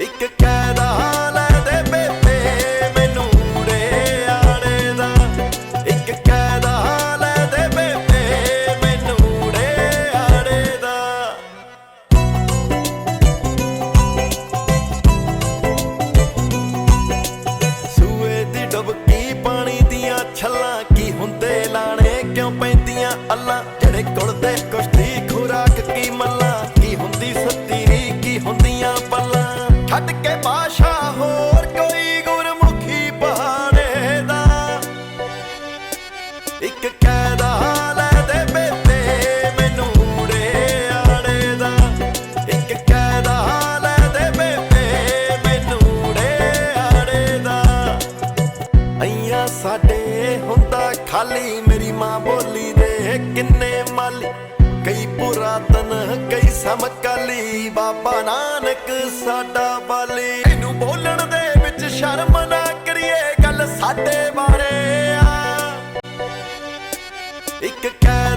ਇੱਕ ਕੈਦਾ ਲੈ ਦੇ ਬੇਬੇ ਮੈਨੂੰ ਰੇ ਆੜੇ ਦਾ। ਇੱਕ ਕੈਦਾ ਲੈ ਦੇ ਬੇਬੇ ਮੈਨੂੰ ਰੇ ਆੜੇ ਦਾ। ਸੂਏ ਦੀ ਡੁਬਕੀ ਪਾਣੀ ਦੀਆਂ ਛੱਲਾਂ ਕੀ ਹੁੰਦੇ ਲਾਣੇ? ਕਿਉਂ ਪੈਂਦੀਆਂ ਅੱਲਾ? ਜਿਹੜੇ ਕੁੜਦੇ ਕੁਸ਼ਤੀ ਇੱਕ ਖਾਲੀ, ਮੇਰੀ ਮਾਂ ਬੋਲੀ ਦੇ ਕਿੰਨੇ ਮਾਲੀ। ਕਈ ਪੁਰਾਤਨ, ਕਈ ਸਮਕਾਲੀ, ਬਾਬਾ ਨਾਨਕ ਸਾਡਾ ਬਾਲੀ। ਇਹਨੂੰ ਬੋਲਣ ਦੇ ਵਿੱਚ ਸ਼ਰਮ ਨਾ ਕਰੀਏ, ਗੱਲ ਸਾਡੇ ਵਾਲੀ। Ik kijk